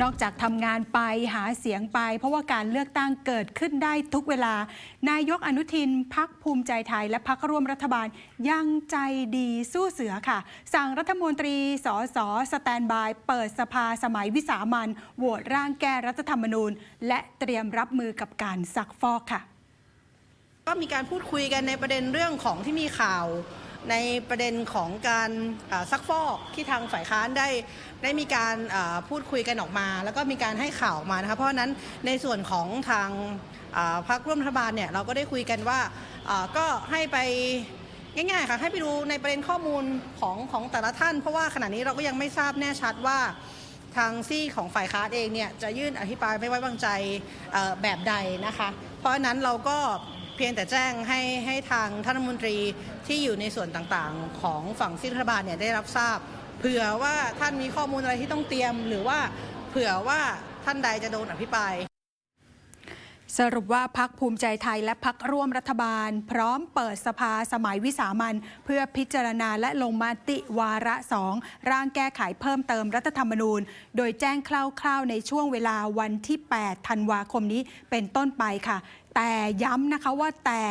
นอกจากทำงานไปหาเสียงไป เพราะว่าการเลือกตั้งเกิดขึ้นได้ทุกเวลา นายกอนุทินพักภูมิใจไทย และพักร่วมรัฐบาลยังใจดีสู้เสือค่ะ สั่งรัฐมนตรีสอสอสแตนบาย เปิดสภาสมัยวิสามันโหวตร่างแก้รัฐธรรมนูญ และเตรียมรับมือกับการซักฟอกค่ะ ก็มีการพูดคุยกันในประเด็นเรื่องของที่มีข่าว ในประเด็นของการซักฟอกที่ทางฝ่ายค้านได้ได้มีการพูดคุยกันออกมา แล้วก็มีการให้ข่าวมานะคะเพราะนั้นในส่วนของทางพรรคร่วมรัฐบาลเนี่ยเราก็ได้คุยกันว่าก็ให้ไปง่ายๆค่ะให้ไปดูในประเด็นข้อมูลของของแต่ละท่าน เพราะว่าขณะนี้เราก็ยังไม่ทราบแน่ชัดว่าทางซี่ของฝ่ายค้านเองเนี่ยจะยื่นอภิปรายไม่ไว้วางใจแบบใดนะคะ เพราะฉะนั้นเราก็ เพียงแต่แจ้งให้ให้ทางท่านรัฐมนตรีที่อยู่ในส่วนต่างๆ ของฝั่งซีรัฐบาลเนี่ยได้รับทราบ เผื่อว่าท่านมีข้อมูลอะไรที่ต้องเตรียม หรือว่าเผื่อว่าท่านใดจะโดนอภิปราย สรุปว่าพักภูมิใจไทยและพักร่วมรัฐบาล พร้อมเปิดสภาสมัยวิสามันเพื่อพิจารณาและลงมติวาระสองร่างแก้ไขเพิ่มเติมรัฐธรรมนูญ โดยแจ้งคร่าวๆในช่วงเวลาวันที่ 8 ธันวาคมนี้เป็นต้นไปค่ะ แต่ย้ำนะคะว่าแต่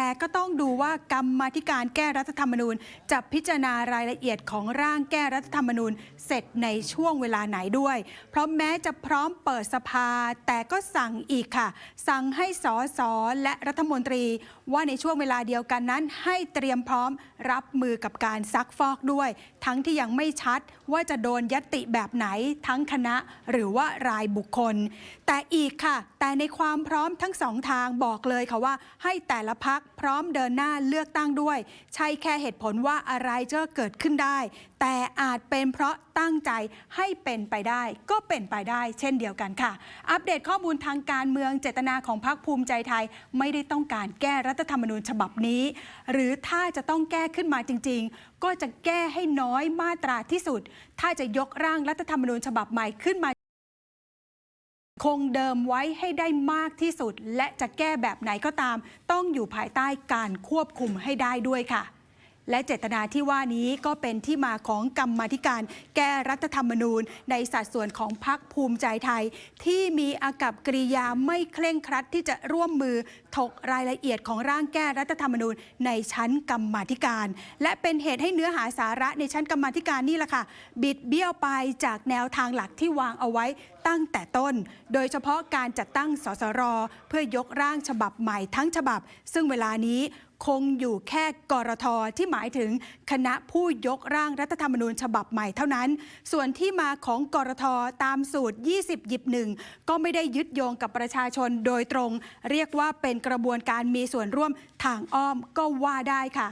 แต่ก็ต้องดูว่ากรรมาธิการแก้รัฐธรรมนูญ จะพิจารณารายละเอียดของร่างแก้รัฐธรรมนูญ เสร็จในช่วงเวลาไหนด้วย เพราะแม้จะพร้อมเปิดสภา แต่ก็สั่งอีกค่ะ สั่งให้สสและรัฐมนตรี ว่าในช่วงเวลาเดียวกันนั้น ให้เตรียมพร้อมรับมือกับการซักฟอกด้วย ทั้งที่ยังไม่ชัดว่าจะโดนยติแบบไหนทั้งคณะหรือว่ารายบุคคล แต่อีกค่ะ แต่ในความพร้อมทั้งสองทางบอกเลยค่ะว่าให้แต่ละพักพร้อมเดินหน้าเลือกตั้งด้วย ใช่แค่เหตุผลว่าอะไรจะเกิดขึ้นได้ แต่อาจเป็นเพราะตั้งใจให้เป็นไปได้ ก็เป็นไปได้ เช่นเดียวกันค่ะ อัปเดตข้อมูลทางการเมืองเจตนาของพรรคภูมิใจไทย ไม่ได้ต้องการแก้รัฐธรรมนูญฉบับนี้ หรือถ้าจะต้องแก้ขึ้นมาจริง ๆ ก็จะแก้ให้น้อยมาตราที่สุด ถ้าจะยกร่างรัฐธรรมนูญฉบับใหม่ขึ้นมา คงเดิมไว้ให้ได้มากที่สุด และจะแก้แบบไหนก็ตาม ต้องอยู่ภายใต้การควบคุมให้ได้ด้วยค่ะ และเจตนาที่ว่านี้ก็เป็นที่มาของกรรมธิการแก้รัฐธรรมนูญ ในสัดส่วนของพรรคภูมิใจไทย ที่มีอากับกริยาไม่เคร่งครัดที่จะร่วมมือถกรายละเอียดของร่างแก้รัฐธรรมนูญ ในชั้นกรรมธิการ และเป็นเหตุให้เนื้อหาสาระในชั้นกรรมธิการนี่แหละค่ะ บิดเบี้ยวไปจากแนวทางหลักที่วางเอาไว้ตั้งแต่ต้น โดยเฉพาะการจัดตั้งสสร เพื่อยกร่างฉบับใหม่ทั้งฉบับ ซึ่งเวลานี้ คงอยู่แค่กรทที่หมายถึงคณะผู้ยกร่างรัฐธรรมนูญฉบับใหม่เท่านั้น ส่วนที่มาของกรทตามสูตร 20 หยิบหนึ่งก็ไม่ได้ยึดโยงกับประชาชนโดยตรง เรียกว่าเป็นกระบวนการมีส่วนร่วมทางอ้อมก็ว่าได้ค่ะ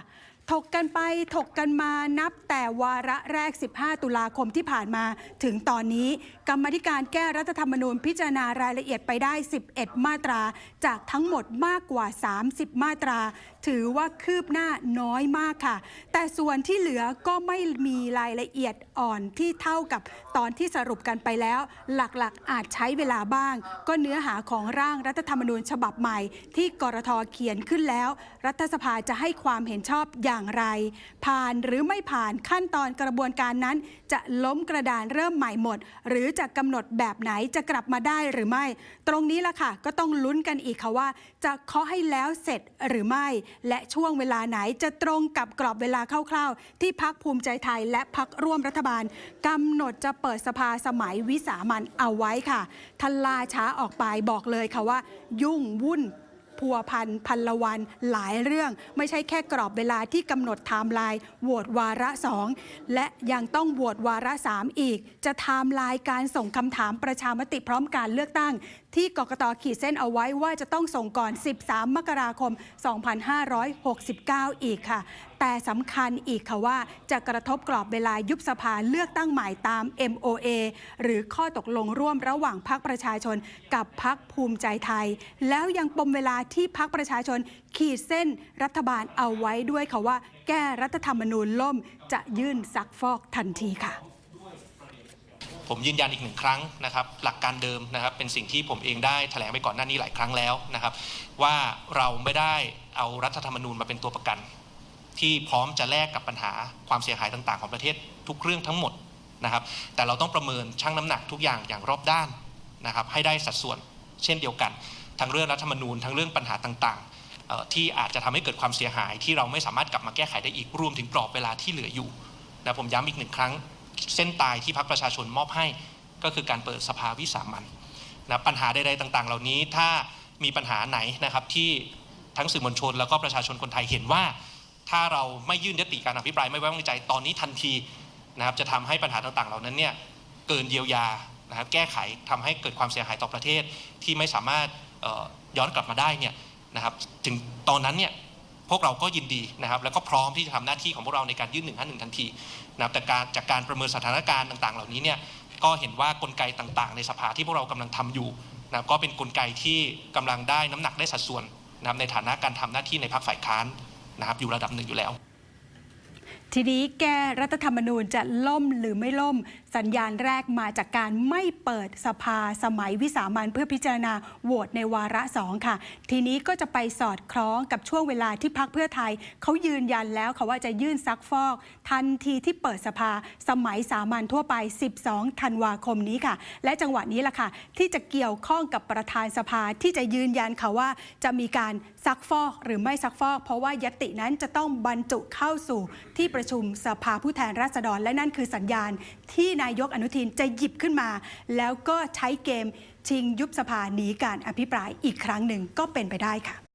ถกกันไปถกกันมานับแต่วาระแรก 15 ตุลาคมที่ผ่านมา ถึงตอนนี้ กรรมธิการแก้รัฐธรรมนูญพิจารณารายละเอียดไปได้ 11 มาตรา จากทั้งหมดมากกว่า 30 มาตรา ถือว่าคืบหน้าน้อยมากค่ะ แต่ส่วนที่เหลือก็ไม่มีรายละเอียดอ่อนที่เท่ากับตอนที่สรุปกันไปแล้ว หลักๆ อาจใช้เวลาบ้าง ก็เนื้อหาของร่างรัฐธรรมนูญฉบับใหม่ ที่กรทเขียนขึ้นแล้ว รัฐสภาจะให้ความเห็นชอบอย่างไร ผ่านหรือไม่ผ่านขั้นตอนกระบวนการนั้น จะล้มกระดานเริ่มใหม่หมด หรือจะกำหนดแบบไหนจะกลับมาได้หรือไม่ ตรงนี้ล่ะค่ะ ก็ต้องลุ้นกันอีกค่ะว่า จะเคาะให้แล้วเสร็จหรือไม่ และช่วงเวลาไหนจะตรงกับกรอบเวลาคร่าวๆ ที่พักภูมิใจไทยและพักร่วมรัฐบาลกำหนดจะเปิดสภาสมัยวิสามันเอาไว้ค่ะทันลาช้าออกไปบอกเลยค่ะว่า ยุ่งวุ่น พัวพันพันละวันหลายเรื่อง ไม่ใช่แค่กรอบเวลาที่กำหนดไทม์ไลน์โหวตวาระสองและยังต้องโหวตวาระสามอีก จะไทม์ไลน์การส่งคำถามประชามติพร้อมการเลือกตั้ง ที่กกตขีดเส้นเอาไว้ว่าจะต้องส่งก่อน 13 มกราคม 2569 อีกค่ะแต่สำคัญอีกค่ะว่าจะกระทบกรอบเวลายุบสภาเลือกตั้งใหม่ตาม MOA หรือข้อตกลงร่วมระหว่างพรรคประชาชนกับพรรคภูมิใจไทย แล้วยังปมเวลาที่พรรคประชาชนขีดเส้นรัฐบาลเอาไว้ด้วยค่ะว่า แก้รัฐธรรมนูญล่มจะยื่นซักฟอกทันทีค่ะผมยืนยันอีกหนึ่งครั้งนะครับหลักการเดิมนะครับเป็นสิ่งที่ผมเองได้แถลงไปก่อนหน้านี้หลายครั้งแล้วนะครับ ว่าเราไม่ได้เอารัฐธรรมนูญมาเป็นตัวประกัน ที่พร้อมจะแลกกับปัญหาความเสียหายต่าง ๆ ของประเทศทุกเรื่องทั้งหมดนะครับ แต่เราต้องประเมินชั่งน้ำหนักทุกอย่างอย่างรอบด้านนะครับให้ได้สัดส่วนเช่นเดียวกัน ทั้งเรื่องรัฐธรรมนูญทั้งเรื่องปัญหาต่างๆ ที่อาจจะทำให้เกิดความเสียหายที่เราไม่สามารถกลับมาแก้ไขได้อีกรวมถึงกรอบเวลาที่เหลืออยู่นะผมย้ำอีกหนึ่งครั้งเส้นตายที่พรรคประชาชนมอบให้ก็คือการเปิดสภาวิสามันนะปัญหาใดๆต่างๆ เหล่านี้ถ้ามีปัญหาไหนนะครับที่ทั้งสื่อมวลชนแล้วก็ประชาชนคนไทยเห็นว่า ถ้าเราไม่ยื่นยติการอภิปรายไม่ไว้วางใจตอนนี้ทันทีนะครับจะทำให้ปัญหาต่างๆ เหล่านั้นเนี่ยเกินเยียวยานะครับแก้ไขทำให้เกิดความเสียหายต่อประเทศที่ไม่สามารถย้อนกลับมาได้เนี่ยนะครับถึงตอนนั้นเนี่ยพวกเราก็ยินดีนะครับ แล้วก็พร้อมที่จะทำหน้าที่ของพวกเราในการยื่นหนึ่งห้าหนึ่งทันทีนะครับแต่การจากการประเมินสถานการณ์ต่าง ๆ เหล่านี้เนี่ยก็เห็นว่ากลไกต่างๆ ในสภาที่พวกเรากำลังทำอยู่นะก็เป็นกลไกที่กำลังได้น้ำหนักได้สัดส่วนนะครับในฐานะการทำหน้าที่ในพรรคฝ่ายค้าน นะครับอยู่ระดับหนึ่งอยู่แล้ว ทีนี้แก้รัฐธรรมนูญจะล่มหรือไม่ล่ม สัญญาณแรกมาจากการไม่เปิดสภาสมัยวิสามันเพื่อพิจารณาโหวตในวาระสองค่ะ ทีนี้ก็จะไปสอดคล้องกับช่วงเวลาที่พักเพื่อไทย เขายืนยันแล้วค่ะว่าจะยื่นซักฟอก ทันทีที่เปิดสภาสมัยสามัญทั่วไป 12 ธันวาคมนี้ค่ะ และจังหวะนี้ล่ะค่ะ ที่จะเกี่ยวข้องกับประธานสภาที่จะยืนยันค่ะว่า จะมีการซักฟอกหรือไม่ซักฟอก เพราะว่ายตินั้นจะต้องบรรจุเข้าสู่ที่ประชุมสภาผู้แทนราษฎร และนั่นคือสัญญาณที่นายกอนุทินจะหยิบขึ้นมา แล้วก็ใช้เกมชิงยุบสภาหนีการอภิปรายอีกครั้งหนึ่งก็เป็นไปได้ค่ะ